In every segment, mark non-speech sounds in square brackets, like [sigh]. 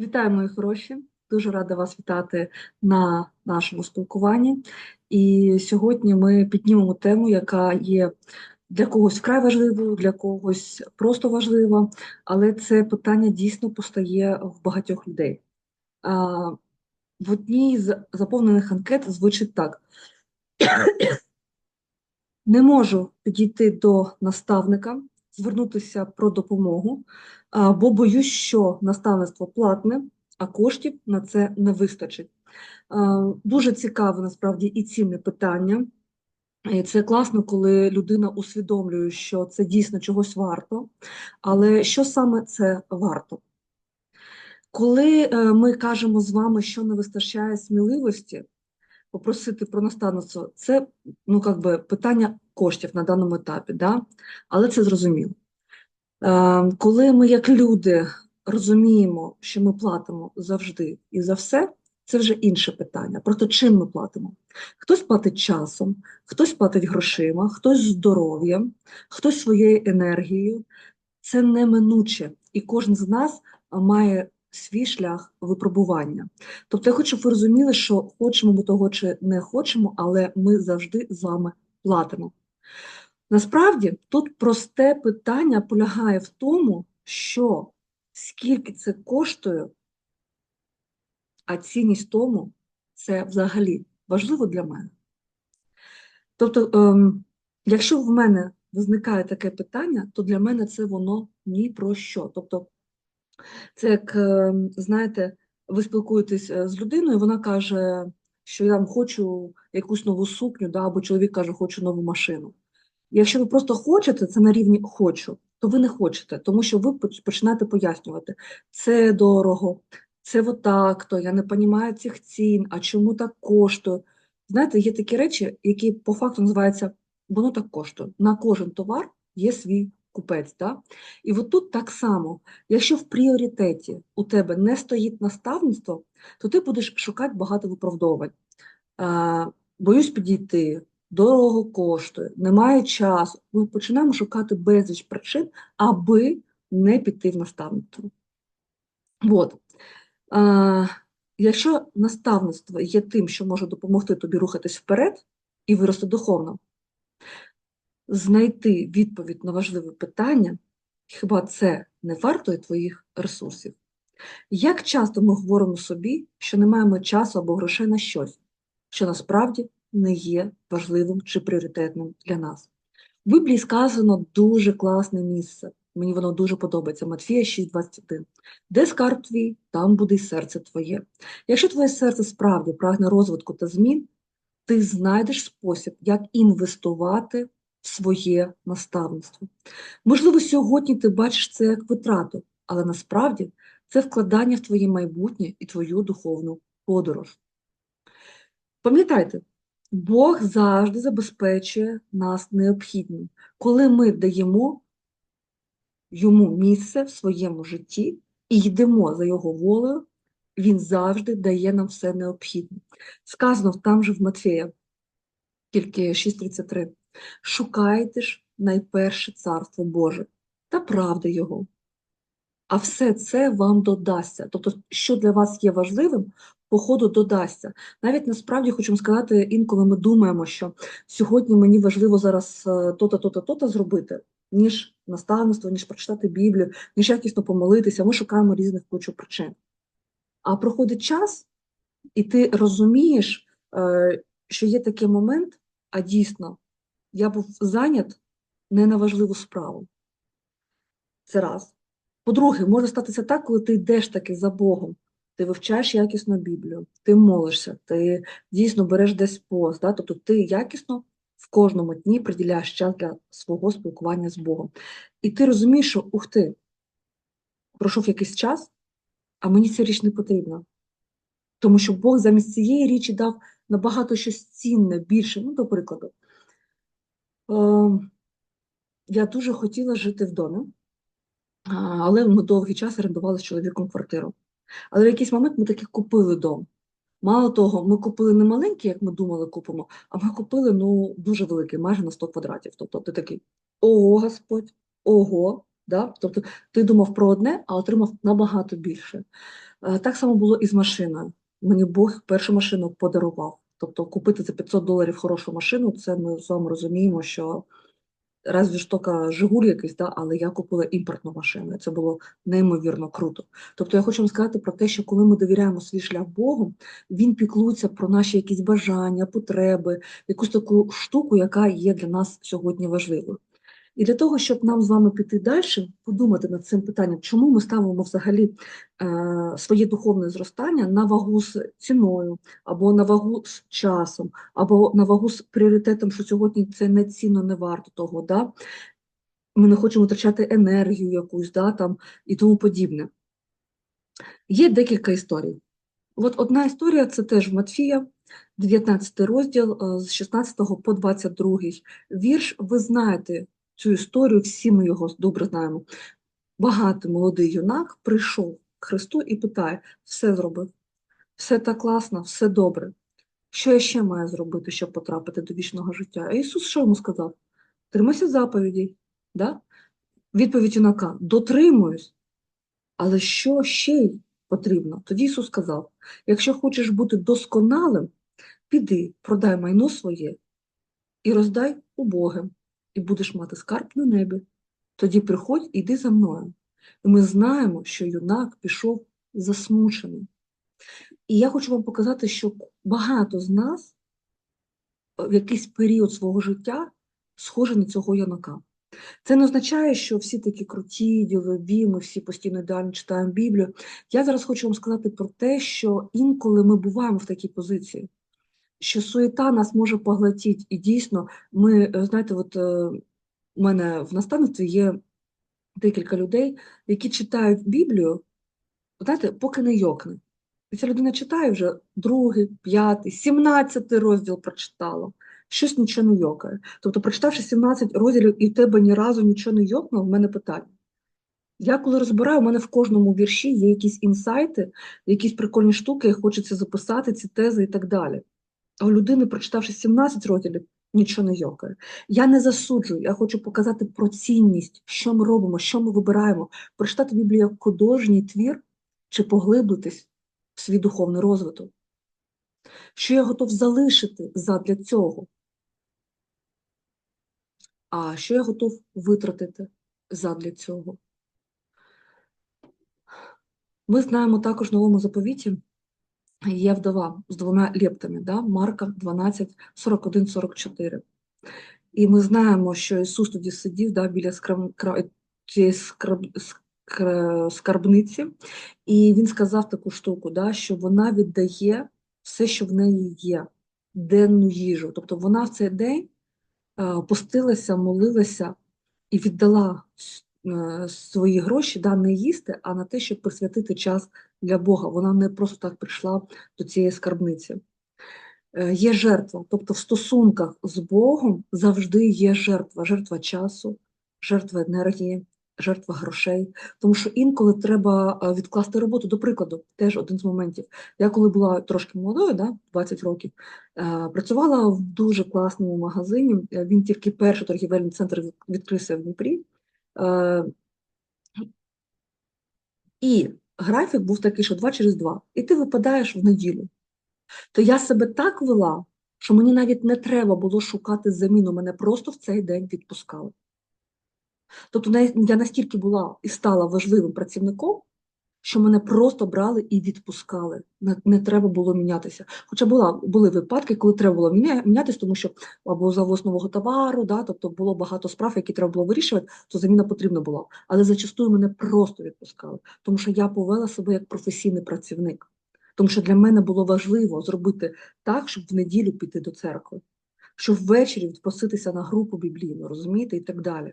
Вітаю, мої хороші! Дуже рада вас вітати на нашому спілкуванні. І сьогодні ми піднімемо тему, яка є для когось вкрай важливою, для когось просто важлива, але це питання дійсно постає в багатьох людей. А, В одній з заповнених анкет звучить так: [coughs] не можу підійти до наставника, звернутися про допомогу, бо боюсь, що наставництво платне, а коштів на це не вистачить. Дуже цікаве насправді і цінне питання. І це класно, коли людина усвідомлює, що це дійсно чогось варто, але що саме це варто? Коли е, ми кажемо з вами, що не вистачає сміливості, попросити про наставництво, це ну, би, питання коштів на даному етапі, да? але це зрозуміло. Е, Коли ми, як люди, розуміємо, що ми платимо завжди і за все, це вже інше питання. Просто чим ми платимо? Хтось платить часом, хтось платить грошима, хтось здоров'ям, хтось своєю енергією. Це неминуче, і кожен з нас має свій шлях випробування. Тобто, я хочу, щоб ви розуміли, що хочемо ми того чи не хочемо, але ми завжди з вами платимо. Насправді, тут просте питання полягає в тому, що скільки це коштує, а цінність тому це взагалі важливо для мене. Тобто, ем, якщо в мене виникає таке питання, то для мене це воно ні про що. Тобто, це як, ем, знаєте, ви спілкуєтесь е, з людиною, вона каже, що я там хочу якусь нову сукню, да, або чоловік каже, хочу нову машину. Якщо ви просто хочете, це на рівні хочу, то ви не хочете, тому що ви починаєте пояснювати, це дорого, це отак, то я не розумію цих цін, а чому так коштує. Знаєте, є такі речі, які по факту називаються воно так коштує. На кожен товар є свій купець. Да? І от тут так само, якщо в пріоритеті у тебе не стоїть наставництво, то ти будеш шукати багато виправдовувань. А, Боюсь підійти, дорого коштує, немає часу. Ми починаємо шукати безліч причин, аби не піти в наставництво. От. А, Якщо наставництво є тим, що може допомогти тобі рухатись вперед і вирости духовно, знайти відповідь на важливе питання, хіба це не вартує твоїх ресурсів? Як часто ми говоримо собі, що не маємо часу або грошей на щось, що насправді не є важливим чи пріоритетним для нас? В Біблії сказано дуже класне місце. Мені воно дуже подобається. Матфія 6,21. Де скарб твій, там буде й серце твоє. Якщо твоє серце справді прагне розвитку та змін, ти знайдеш спосіб, як інвестувати в своє наставництво. Можливо, сьогодні ти бачиш це як витрату, але насправді це вкладання в твоє майбутнє і твою духовну подорож. Пам'ятайте, Бог завжди забезпечує нас необхідним, коли ми даємо йому місце в своєму житті і йдемо за його волею, він завжди дає нам все необхідне. Сказано там же в Матфея, тільки 6.33. Шукайте ж найперше царство Боже та правди Його. А все це вам додасться. Тобто, що для вас є важливим, по ходу додасться. Навіть насправді хочемо сказати, інколи ми думаємо, що сьогодні мені важливо зараз то-то, то-то, то-то зробити, ніж наставництво, ніж прочитати Біблію, ніж якісно помолитися. Ми шукаємо різних кучу причин. А проходить час, і ти розумієш, е, що є такий момент, а дійсно, я був зайнят не на важливу справу. Це раз. По-друге, може статися так, коли ти йдеш таки за Богом, ти вивчаєш якісно Біблію, ти молишся, ти дійсно береш десь пост, да? тобто ти якісно в кожному дні приділяєш час для свого спілкування з Богом. І ти розумієш, що ух ти, пройшов якийсь час, а мені ця річ не потрібна. Тому що Бог замість цієї річі дав набагато щось цінне, більше. Ну, до прикладу, е, я дуже хотіла жити в домі, але ми довгий час орендували з чоловіком квартиру. Але в якийсь момент ми таки купили дом. Мало того, ми купили не маленький, як ми думали, купимо, а ми купили ну, дуже великий, майже на 100 квадратів. Тобто ти такий ого, Господь, ого, Да? Тобто ти думав про одне, а отримав набагато більше. Е, Так само було і з машиною. Мені Бог першу машину подарував. Тобто купити за 500 доларів хорошу машину, це ми з вами розуміємо, що разві ж тока Жигуль якийсь, да, але я купила імпортну машину. Це було неймовірно круто. Тобто я хочу вам сказати про те, що коли ми довіряємо свій шлях Богу, він піклується про наші якісь бажання, потреби, якусь таку штуку, яка є для нас сьогодні важливою. І для того, щоб нам з вами піти далі, подумати над цим питанням, чому ми ставимо взагалі е, своє духовне зростання на вагу з ціною, або на вагу з часом, або на вагу з пріоритетом, що сьогодні це не цінно, не варто того. Да? Ми не хочемо втрачати енергію якусь да, там, і тому подібне. Є декілька історій. От одна історія це теж Матфія, 19 розділ е, з 16 по 22 вірш. Ви знаєте цю історію, всі ми його добре знаємо. Багатий молодий юнак прийшов к Христу і питає: все зробив, все так класно, все добре. Що я ще маю зробити, щоб потрапити до вічного життя? А Ісус що йому сказав? Тримайся заповідей. Да? Відповідь юнака: дотримуюсь. Але що ще й потрібно? Тоді Ісус сказав: якщо хочеш бути досконалим, піди, продай майно своє і роздай убогим, і будеш мати скарб на небі. Тоді приходь і йди за мною. І ми знаємо, що юнак пішов засмучений. І я хочу вам показати, що багато з нас в якийсь період свого життя схожі на цього юнака. Це не означає, що всі такі круті, ділові, ми всі постійно ідеально читаємо Біблію. Я зараз хочу вам сказати про те, що інколи ми буваємо в такій позиції, що суєта нас може поглотити. І дійсно, ми, знаєте, от у мене в наставництві є декілька людей, які читають Біблію, знаєте, поки не йокне. І ця людина читає вже другий, п'ятий, сімнадцятий розділ прочитала, щось нічого не йокає. Тобто, прочитавши 17 розділів і в тебе ні разу нічого не йокнуло, в мене питання. Я коли розбираю, у мене в кожному вірші є якісь інсайти, якісь прикольні штуки, хочеться записати ці тези і так далі. У людини, прочитавши 17 розділів, нічого не йокає. Я не засуджую, я хочу показати про цінність, що ми робимо, що ми вибираємо, прочитати Біблію як художній твір чи поглиблитись в свій духовний розвиток. Що я готов залишити задля цього? А що я готов витратити задля цього? Ми знаємо також новому заповіті є вдова з двома лептами, да? Марка 12, 41, 44. І ми знаємо, що Ісус тоді сидів да, біля скраб... цієї скраб... скарбниці, і Він сказав таку штуку, да, що вона віддає все, що в неї є, денну їжу. Тобто вона в цей день постилася, молилася і віддала е, свої гроші да, не їсти, а на те, щоб присвятити час для Бога. Вона не просто так прийшла до цієї скарбниці. Е, є жертва, тобто в стосунках з Богом завжди є жертва, жертва часу, жертва енергії, жертва грошей. Тому що інколи треба е, відкласти роботу. До прикладу, теж один з моментів. Я коли була трошки молодою, да, 20 років, е, працювала в дуже класному магазині. Він тільки перший торгівельний центр відкрився в Дніпрі. І графік був такий, що два через два, і ти випадаєш в неділю. То я себе так вела, що мені навіть не треба було шукати заміну, мене просто в цей день відпускали. Тобто я настільки була і стала важливим працівником, що мене просто брали і відпускали. Не, треба було мінятися. Хоча була, були випадки, коли треба було мінятися, тому що або завоз нового товару, да, тобто було багато справ, які треба було вирішувати, то заміна потрібна була. Але зачастую мене просто відпускали, тому що я повела себе як професійний працівник. Тому що для мене було важливо зробити так, щоб в неділю піти до церкви, щоб ввечері відпроситися на групу біблійну, розумієте, і так далі.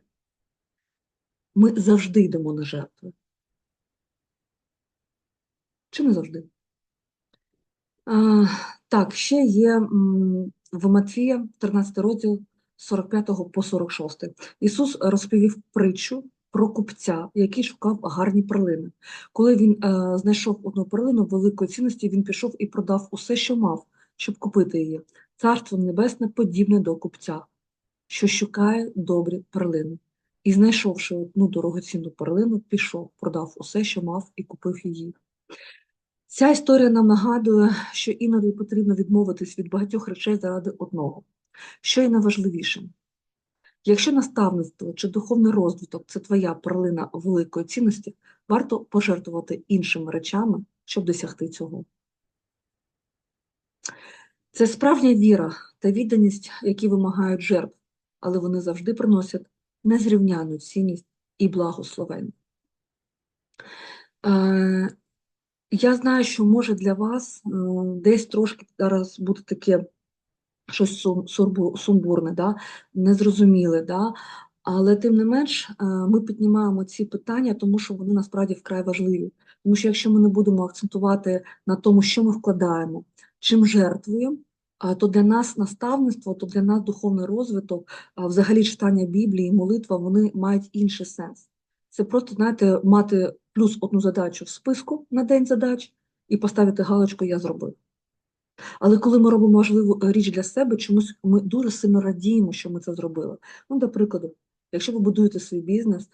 Ми завжди йдемо на жертви. Чи не завжди? А, Так, ще є в Матфія, 13 розділ 45 по 46. Ісус розповів притчу про купця, який шукав гарні перлини. Коли він е, знайшов одну перлину великої цінності, він пішов і продав усе, що мав, щоб купити її. Царство Небесне подібне до купця, що шукає добрі перлини. І, знайшовши одну дорогоцінну перлину, пішов, продав усе, що мав, і купив її. Ця історія нам нагадує, що іноді потрібно відмовитись від багатьох речей заради одного, що є найважливішим. Якщо наставництво чи духовний розвиток це твоя перлина великої цінності, варто пожертвувати іншими речами, щоб досягти цього. Це справжня віра та відданість, які вимагають жертв, але вони завжди приносять незрівняну цінність і благословення. Я знаю, що може для вас е, десь трошки зараз буде таке щось сум- сумбурне, да? незрозуміле, да? але тим не менш е, ми піднімаємо ці питання, тому що вони насправді вкрай важливі. Тому що якщо ми не будемо акцентувати на тому, що ми вкладаємо, чим жертвуємо, то для нас наставництво, то для нас духовний розвиток, взагалі читання Біблії, молитва, вони мають інший сенс. Це просто, знаєте, мати плюс одну задачу в списку на день задач і поставити галочку Я зробив. Але коли ми робимо важливу е, річ для себе, чомусь ми дуже сильно радіємо, що ми це зробили. Ну, до прикладу, якщо ви будуєте свій бізнес,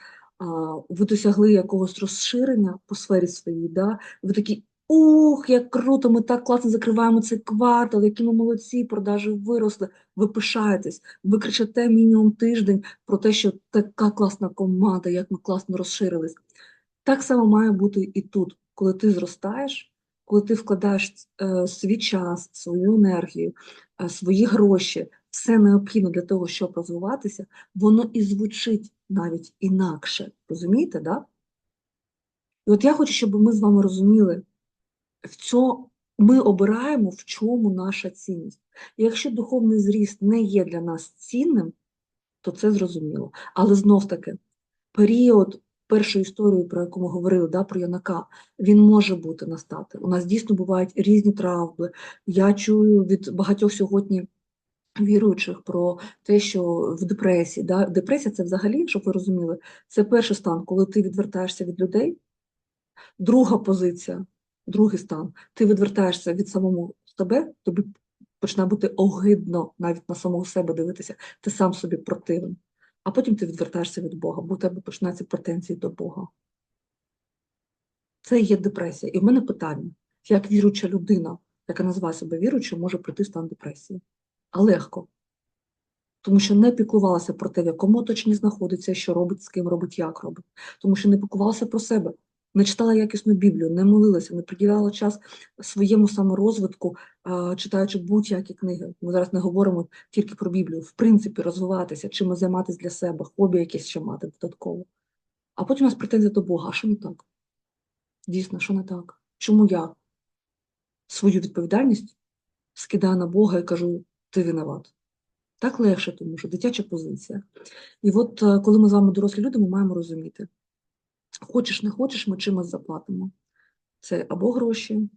ви досягли якогось розширення по сфері своїй, да? ви такі, ух, як круто, ми так класно закриваємо цей квартал, які ми молодці, продажі виросли, ви пишаєтесь, ви кричите мінімум тиждень про те, що така класна команда, як ми класно розширились. Так само має бути і тут, коли ти зростаєш, коли ти вкладаєш е, свій час, свою енергію, е, свої гроші, все необхідне для того, щоб розвиватися, воно і звучить навіть інакше. Розумієте, да? І от я хочу, щоб ми з вами розуміли, в цьому ми обираємо, в чому наша цінність. І якщо духовний зріст не є для нас цінним, то це зрозуміло. Але знов таки, період першої історії, про яку ми говорили, да, про Янака, він може бути настати. У нас дійсно бувають різні травми. Я чую від багатьох сьогодні віруючих про те, що в депресії, да, депресія це взагалі, щоб ви розуміли, це перший стан, коли ти відвертаєшся від людей. Друга позиція, другий стан, ти відвертаєшся від самого себе, тобі починає бути огидно навіть на самого себе дивитися, ти сам собі противен. А потім ти відвертаєшся від Бога, бо у тебе починаються претензії до Бога. Це є депресія. І в мене питання, як віруюча людина, яка називає себе віруючою, може прийти в стан депресії? А легко. Тому що не піклувалася про те, в якому оточенні знаходиться, що робить, з ким робить, як робить. Тому що не піклувалася про себе, не читала якісну Біблію, не молилася, не приділяла час своєму саморозвитку, читаючи будь-які книги. Ми зараз не говоримо тільки про Біблію, в принципі, розвиватися, чимось займатися для себе, хобі якесь ще мати додатково. А потім у нас претензія до Бога, а що не так? Дійсно, що не так? Чому я свою відповідальність скидаю на Бога і кажу, ти виноват? Так легше, тому що дитяча позиція. І от е, коли ми з вами дорослі люди, ми маємо розуміти, хочеш, не хочеш, ми чимось заплатимо. Це або гроші,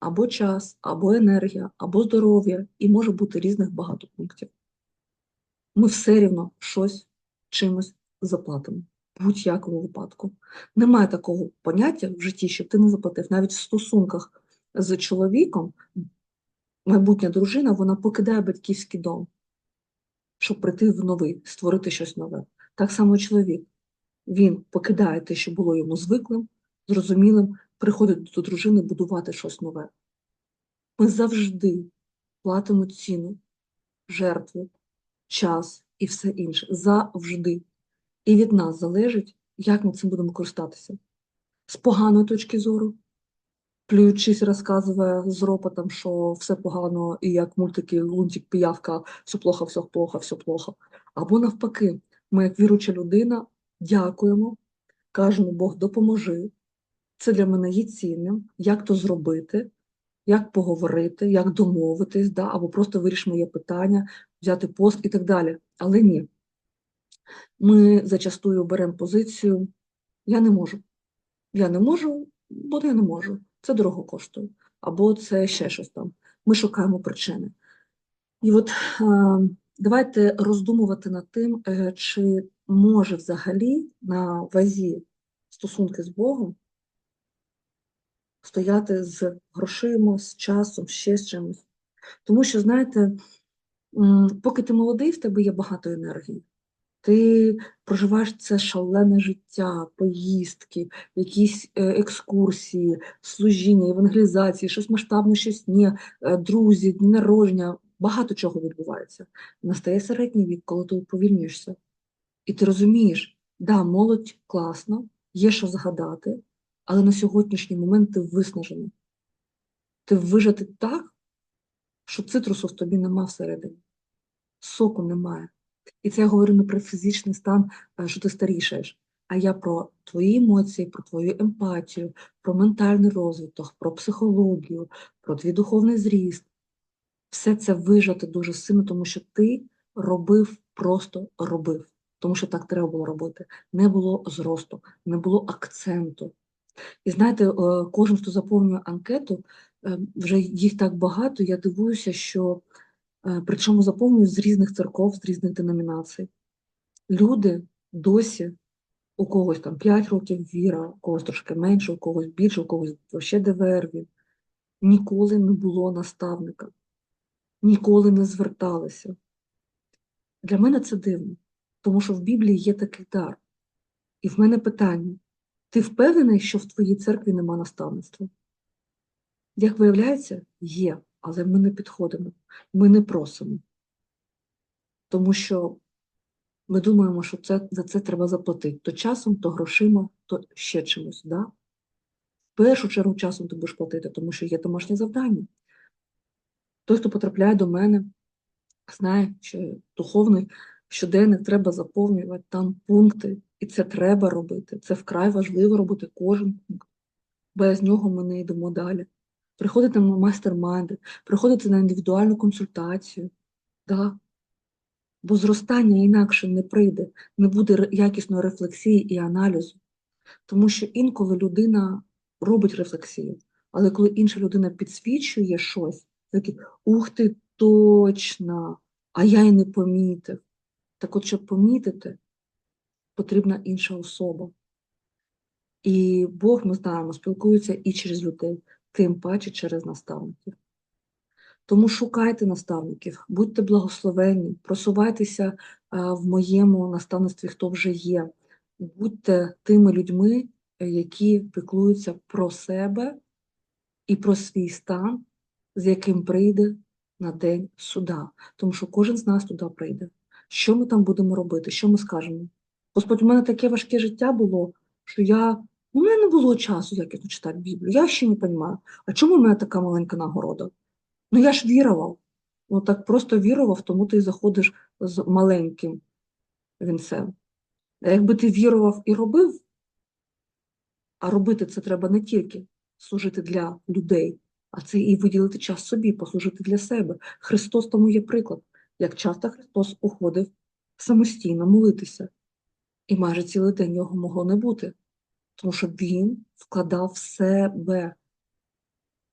або час, або енергія, або здоров'я, і може бути різних багато пунктів. Ми все рівно щось чимось заплатимо, в будь-якому випадку. Немає такого поняття в житті, щоб ти не заплатив. Навіть в стосунках з чоловіком майбутня дружина вона покидає батьківський дом, щоб прийти в новий, створити щось нове. Так само чоловік. Він покидає те, що було йому звиклим, зрозумілим, приходить до дружини будувати щось нове. Ми завжди платимо ціну, жертву, час і все інше. Завжди. І від нас залежить, як ми цим будемо користатися. З поганої точки зору, плюючись, розказує з ропотом, що все погано, і як мультики Лунтик, піявка, все плохо, все плохо, все плохо. Або навпаки, ми, як віруча людина, дякуємо, кажемо, Бог, допоможи. Це для мене є цінним, як то зробити, як поговорити, як домовитись, да? або просто виріш моє питання, взяти пост і так далі. Але ні. Ми зачастую беремо позицію я не можу. Я не можу, бо я не можу. Це дорого коштує. Або це ще щось там. Ми шукаємо причини. І от е, давайте роздумувати над тим, е, чи може взагалі на вазі стосунки з Богом стояти з грошима, з часом, ще з чимось. Тому що, знаєте, поки ти молодий, в тебе є багато енергії. Ти проживаєш це шалене життя, поїздки, якісь е, екскурсії, служіння, евангелізації, щось масштабне, щось ні, е, друзі, дні народження, багато чого відбувається. Настає середній вік, коли ти уповільнюєшся. І ти розумієш, да, молодь класно, є що згадати, але на сьогоднішній момент ти виснажений. Ти вижати так, що цитрусу в тобі нема всередині, соку немає. І це я говорю не про фізичний стан, е, що ти старішаєш, а я про твої емоції, про твою емпатію, про ментальний розвиток, про психологію, про твій духовний зріст. Все це вижати дуже сильно, тому що ти робив, просто робив. Тому що так треба було робити. Не було зросту, не було акценту. І знаєте, е, кожен, хто заповнює анкету, е, вже їх так багато, я дивуюся, що е, причому заповнюють з різних церков, з різних деномінацій. Люди досі, у когось там 5 років віра, у когось трошки менше, у когось більше, у когось ще ДВР він. Ніколи не було наставника, ніколи не зверталися. Для мене це дивно, тому що в Біблії є такий дар. І в мене питання: ти впевнений, що в твоїй церкві нема наставництва? Як виявляється, є, але ми не підходимо, ми не просимо. Тому що ми думаємо, що це, за це треба заплатити то часом, то грошима, то ще чимось. Да? В першу чергу часом ти будеш платити, тому що є домашнє завдання. Той, хто потрапляє до мене, знає, що духовний щоденник треба заповнювати там пункти, і це треба робити. Це вкрай важливо робити кожен пункт. Без нього ми не йдемо далі. Приходити на майстер-майнди, приходити на індивідуальну консультацію. Да? Бо зростання інакше не прийде, не буде якісної рефлексії і аналізу. Тому що інколи людина робить рефлексію, але коли інша людина підсвічує щось, такі, ух ти, точно, а я й не помітив. Так от, щоб помітити, потрібна інша особа. І Бог, ми знаємо, спілкується і через людей, тим паче через наставників. Тому шукайте наставників, будьте благословенні, просувайтеся в моєму наставництві, хто вже є. Будьте тими людьми, які піклуються про себе і про свій стан, з яким прийде на день суда. Тому що кожен з нас туди прийде. Що ми там будемо робити? Що ми скажемо? Господь, у мене таке важке життя було, що я. У мене не було часу якось читати Біблію. Я ще не розумію, а чому в мене така маленька нагорода? Ну я ж вірував. Ну так просто вірував, тому ти заходиш з маленьким вінцем. А якби ти вірував і робив, а робити це треба не тільки служити для людей, а це і виділити час собі, послужити для себе. Христос тому є приклад, як часто Христос уходив самостійно молитися. І майже цілий день його могло не бути, тому що він вкладав в себе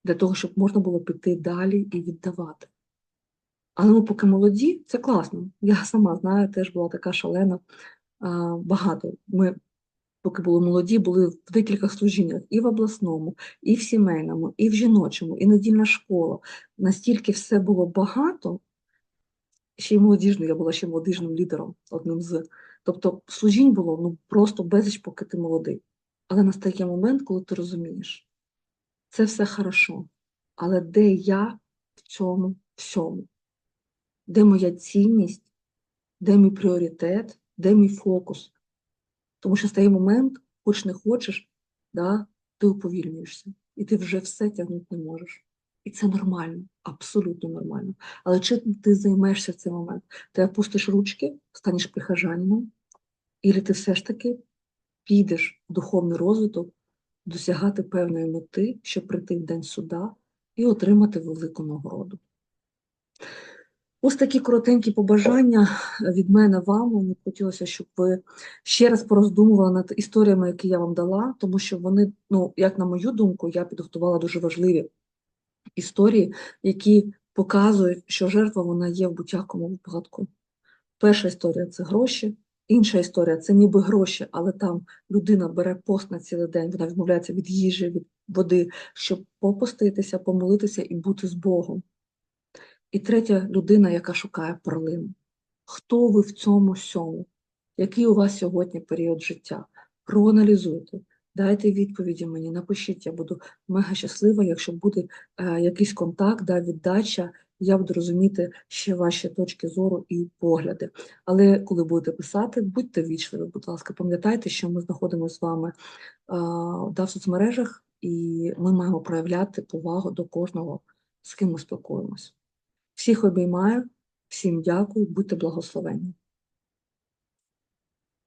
для того, щоб можна було піти далі і віддавати. Але ми поки молоді, це класно. Я сама знаю, теж була така шалена багато. Ми, поки були молоді, були в декілька служіннях і в обласному, і в сімейному, і в жіночому, і недільна школа. Настільки все було багато, ще й молодіжною, я була ще молодіжним лідером, одним з. Тобто служінь було ну, просто безліч, поки ти молодий. Але настає момент, коли ти розумієш, це все хорошо, але де я в цьому всьому? Де моя цінність, де мій пріоритет, де мій фокус? Тому що стає момент, хоч не хочеш, да, ти уповільнюєшся, і ти вже все тягнути не можеш. І це нормально, абсолютно нормально. Але чи ти займешся в цей момент? Ти опустиш ручки, станеш прихожанином, і ти все ж таки підеш в духовний розвиток, досягати певної мети, щоб прийти в день суда і отримати велику нагороду. Ось такі коротенькі побажання від мене вам. Мені хотілося, щоб ви ще раз пороздумували над історіями, які я вам дала, тому що вони, ну, як на мою думку, я підготувала дуже важливі історії, які показують, що жертва вона є в будь-якому випадку. Перша історія це гроші, інша історія це ніби гроші, але там людина бере пост на цілий день, вона відмовляється від їжі, від води, щоб попуститися, помолитися і бути з Богом. І третя людина, яка шукає перлину. Хто ви в цьому всьому? який у вас сьогодні період життя. Проаналізуйте, дайте відповіді мені, напишіть, я буду мега щаслива, якщо буде е, якийсь контакт, да, віддача, я буду розуміти ще ваші точки зору і погляди. Але коли будете писати, будьте вічливі, будь ласка, пам'ятайте, що ми знаходимося з вами е, да, в соцмережах, і ми маємо проявляти повагу до кожного, з ким ми спілкуємось. Всіх обіймаю, всім дякую, будьте благословенні.